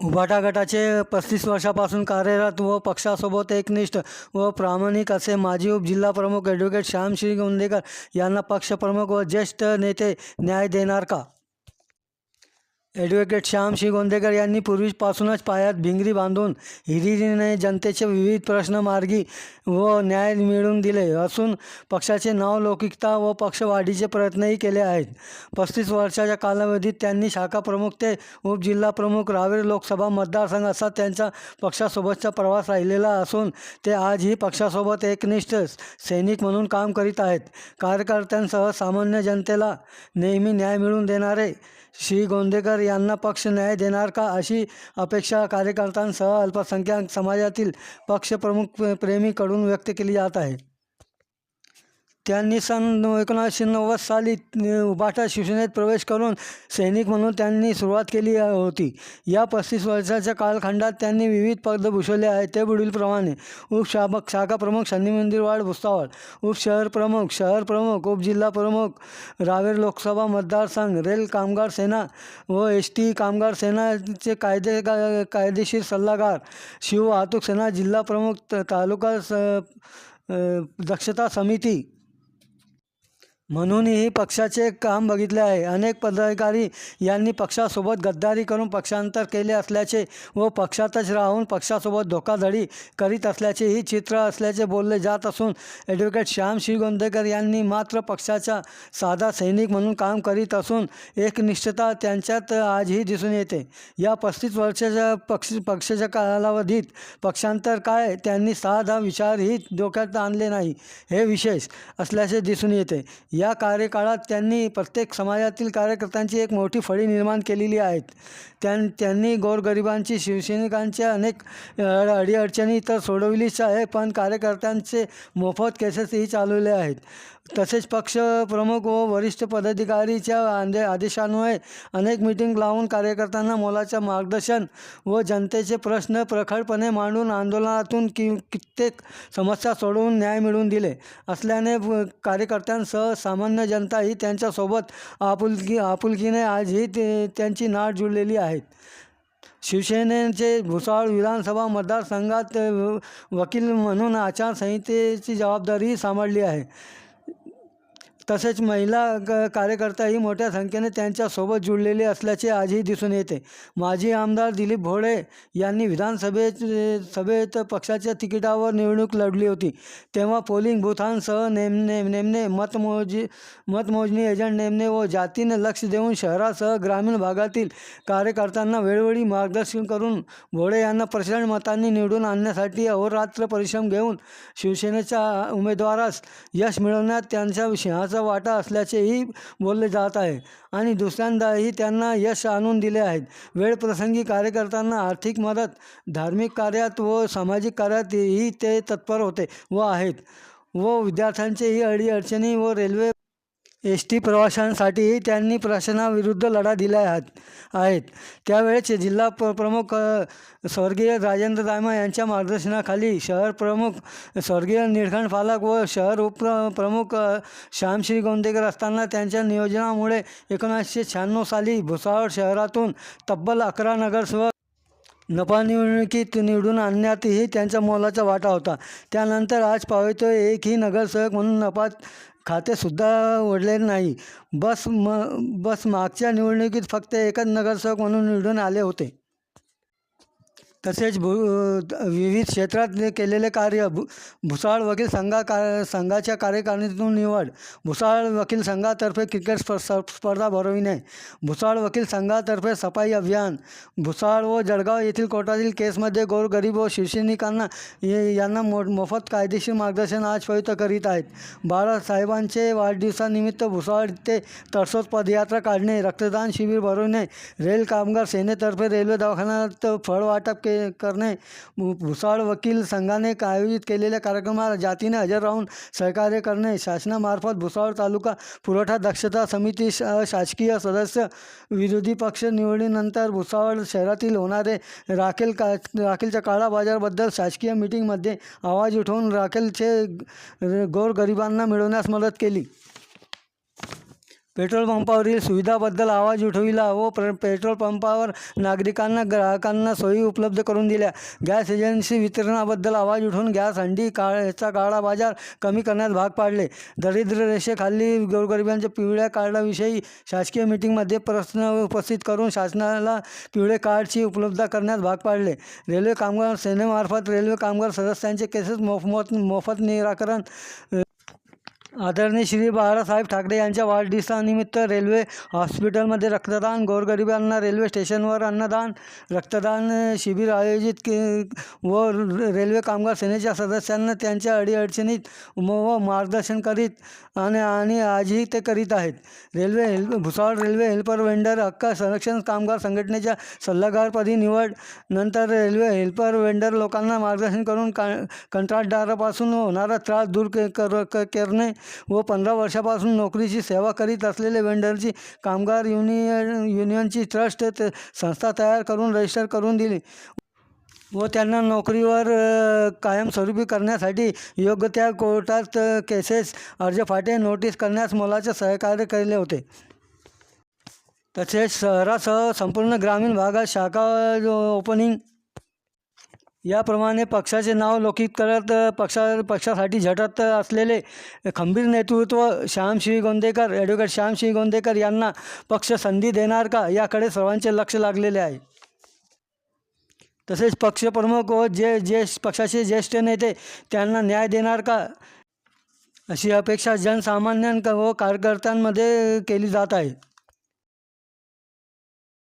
उभाटा गटाचे पस्तीस वर्षापासून कार्यरत व पक्षासोबत एकनिष्ठ व प्रामाणिक असे माजी उपजिल्हाप्रमुख ॲडव्होकेट श्यामश्री गोंदेकर यांना पक्षप्रमुख व ज्येष्ठ नेते न्याय देणार का? ॲडव्होकेट श्यामश्री गोंदेकर यांनी पूर्वीपासूनच पायात भिंगरी बांधून हिरिरीने जनतेचे विविध प्रश्न मार्गी व न्याय मिळवून दिले असून पक्षाचे नावलौकिकता व पक्षवाढीचे प्रयत्नही केले आहेत. पस्तीस वर्षाच्या कालावधीत त्यांनी शाखा प्रमुख ते उपजिल्हा प्रमुख रावेर लोकसभा मतदारसंघ असा त्यांचा पक्षासोबतचा प्रवास राहिलेला असून ते आजही पक्षासोबत एकनिष्ठ सैनिक म्हणून काम करीत आहेत. कार्यकर्त्यांसह सामान्य जनतेला नेहमी न्याय मिळवून देणारे श्री गोंदेकर यांना पक्ष न्याय देणार का अशी अपेक्षा कार्यकर्त्यांसह अल्पसंख्याक समाजातील पक्षप्रमुख प्रेमीकडून व्यक्त केली जात आहे. त्यांनी सन एकोणीसशे नव्वद साली बाटा शिवसेनेत प्रवेश करून सैनिक म्हणून त्यांनी सुरुवात केली होती. या पस्तीस वर्षाच्या कालखंडात त्यांनी विविध पद भूषवले आहेत. ते पुढीलप्रमाणे उपशाबक शाखा प्रमुख शनी मंदिरवाड भुसावळ. उपशहर प्रमुख शहर प्रमुख उपजिल्हा प्रमुख रावेर लोकसभा मतदारसंघ रेल कामगार सेना व एस टी कामगार सेनाचे कायदे का कायदेशीर सल्लागार शिव वाहतूक सेना जिल्हा प्रमुख त- तालुका स दक्षता समिती म्हणूनही पक्षाचे काम बघितले आहे. अनेक पदाधिकारी यांनी पक्षासोबत गद्दारी करून पक्षांतर केले असल्याचे व पक्षातच राहून पक्षासोबत धोकाधडी करीत असल्याचे ही चित्र असल्याचे बोलले जात असून ॲडव्होकेट श्याम श्रीगोंदेकर यांनी मात्र पक्षाचा साधा सैनिक म्हणून काम करीत असून एकनिष्ठता त्यांच्यात आजही दिसून येते. या पस्तीस वर्षाच्या पक्ष पक्षाच्या कालावधीत पक्षांतर काय? त्यांनी साधा विचारही डोक्यात आणले नाही. हे विशेष असल्याचे दिसून येते. या कार्यकाळात त्यांनी प्रत्येक समाजातील कार्यकर्त्यांची एक मोठी फळी निर्माण केलेली आहेत. त्यां त्यांनी गोरगरिबांची शिवसैनिकांच्या अनेक अडीअडचणी तर सोडवलीच आहे पण कार्यकर्त्यांचे मोफत केसेसही चालवले आहेत. तसेच पक्ष प्रमुख व वरिष्ठ पदाधिकारीच्या आदे आदेशान्वये अनेक मिटिंग लावून कार्यकर्त्यांना मोलाचं मार्गदर्शन व जनतेचे प्रश्न प्रखरपणे मांडून आंदोलनातून कि कित्येक समस्या सोडवून न्याय मिळवून दिले. असल्याने कार्यकर्त्यांसह सामान्य जनता ही त्यांच्यासोबत आपुलकी आपुलकीने आजही ते त्यांची नाट जुळलेली आहेत शिवसेनेचे भुसावळ विधानसभा मतदारसंघात वकील म्हणून आचारसंहितेची जबाबदारी सांभाळली आहे. तसेच महिला क कार्यकर्ताही मोठ्या संख्येने त्यांच्यासोबत जुळलेले असल्याचे आजही दिसून येते. माजी आमदार दिलीप भोळे यांनी विधानसभेत सभेत पक्षाच्या तिकिटावर निवडणूक लढली होती. तेव्हा पोलिंग बुथांसह नेमणे नेमणे मतमोजी मतमोजणी एजंट नेमणे व जातीने लक्ष देऊन शहरासह ग्रामीण भागातील कार्यकर्त्यांना वेळोवेळी मार्गदर्शन करून भोळे यांना प्रचंड मतांनी निवडून आणण्यासाठी अहोरात्र परिश्रम घेऊन शिवसेनेच्या उमेदवारास यश मिळवण्यात त्यांच्या सिंहाचा वाटा असल्याचेही बोलले जात आहे. आणि दुसऱ्यांदाही त्यांना यश आणून दिले आहेत. वेळप्रसंगी कार्यकर्त्यांना आर्थिक मदत धार्मिक कार्यात व सामाजिक कार्यातही ते तत्पर होते व आहेत. व विद्यार्थ्यांचेही अडीअडचणी व रेल्वे एस टी प्रवाशांसाठी त्यांनी प्रशासनाविरुद्ध लढा दिला आहात आहेत. त्यावेळेस जिल्हा प्र प्रमुख स्वर्गीय राजेंद्र दामा यांच्या मार्गदर्शनाखाली शहर प्रमुख स्वर्गीय निळखंड फालक व शहर उप प्रमुख श्यामश्री गोंदेकर असताना त्यांच्या नियोजनामुळे एकोणीसशे शहाण्णव साली भुसावळ शहरातून तब्बल अकरा नगरसेवक नपानिवडणुकीत निवडून आणण्यातही त्यांचा मोलाचा वाटा होता. त्यानंतर आज पाहतो एकही नगरसेवक म्हणून नपात खातेसुद्धा ओढले नाही. बस म बस मागच्या निवडणुकीत फक्त एकच नगरसेवक म्हणून निवडून आले होते. तसेच भू विविध क्षेत्रात केलेले कार्य भु भुसाळ वकील संघा का संघाच्या कार्यकारिणीतून निवड भुसाळ वकील संघातर्फे क्रिकेट स्प स्पर्धा भरविणे भुसाळ वकील संघातर्फे सफाई अभियान भुसाळ व जळगाव येथील कोर्टातील केसमध्ये गोरगरीब व शिवसैनिकांना यांना मो मोफत कायदेशीर मार्गदर्शन आज पवित्र करीत आहेत. बाळासाहेबांचे वाढदिवसानिमित्त भुसाळ ते तरसोद पदयात्रा काढणे रक्तदान शिबिर भरवणे रेल कामगार सेनेतर्फे रेल्वे दवाखान्यात फळवाटप के करणे. भुसाळ वकील संघाने आयोजित केलेल्या कार्यक्रमाला जातीने हजर राहून सहकार्य करणे. शासनामार्फत भुसावळ तालुका पुरवठा दक्षता समिती शासकीय सदस्य विरोधी पक्ष निवडीनंतर भुसावळ शहरातील होणारे राखेल का राखेलच्या काळा बाजारबद्दल शासकीय मिटिंगमध्ये आवाज उठवून राखेलचे गोरगरिबांना मिळवण्यास मदत केली. पेट्रोल पंपावरील सुविधाबद्दल आवाज उठविला व प्र पेट्रोल पंपावर नागरिकांना ग्राहकांना सोयी उपलब्ध करून दिल्या. गॅस एजन्सी वितरणाबद्दल आवाज उठवून गॅस हंडी काळ्याचा काळा बाजार कमी करण्यास भाग पाडले. दरिद्र रेषेखाली गोरगरिबांच्या पिवळ्या कार्डाविषयी शासकीय मिटिंगमध्ये प्रश्न उपस्थित करून शासनाला पिवळे कार्डची उपलब्धता करण्यास भाग पाडले. रेल्वे कामगार सेनेमार्फत रेल्वे कामगार सदस्यांचे केसेस मोफमत मोफत निराकरण आदरणीय श्री बाळासाहेब ठाकरे यांच्या वाढदिवसानिमित्त रेल्वे हॉस्पिटलमध्ये रक्तदान गोरगरिबांना रेल्वे स्टेशनवर अन्नदान रक्तदान शिबिर आयोजित के व रेल्वे कामगार सेनेच्या सदस्यांना त्यांच्या अडीअडचणीत व मार्गदर्शन करीत आणि आणि आजही ते करीत आहेत. Railway help Bhusawal railway helper vendor हक्क संरक्षण कामगार संघटनेच्या सल्लागारपदी निवड नंतर रेल्वे हेल्पर वेंडर लोकांना मार्गदर्शन करून का कंत्राटदारापासून होणारा त्रास दूर के कर क- करणे व पंधरा वर्षापासून नोकरीची सेवा करीत असलेले वेंडरची कामगार युनियन युनियनची ट्रस्ट संस्था तयार करून रजिस्टर करून दिली. व त्यांना नोकरीवर कायमस्वरूपी करण्यासाठी योग्य त्या कोर्टात केसेस अर्ज फाटे नोटीस करण्यास मोलाचे सहकार्य केले होते. तसेच शहरासह संपूर्ण ग्रामीण भागात शाखा ओपनिंग याप्रमाणे पक्षाचे नाव लौकिक करत पक्षा पक्षासाठी झटत असलेले खंबीर नेतृत्व श्यामशिवी गोंदेकर ॲडव्होकेट श्री गोंदेकर यांना पक्ष संधी देणार का? याकडे सर्वांचे लक्ष लागलेले आहे. तसेच पक्षप्रमुख व जे जे पक्षाचे ज्येष्ठ नेते त्यांना न्याय देणार का? अशी अपेक्षा जनसामान्यां व कार्यकर्त्यांमध्ये केली जात आहे.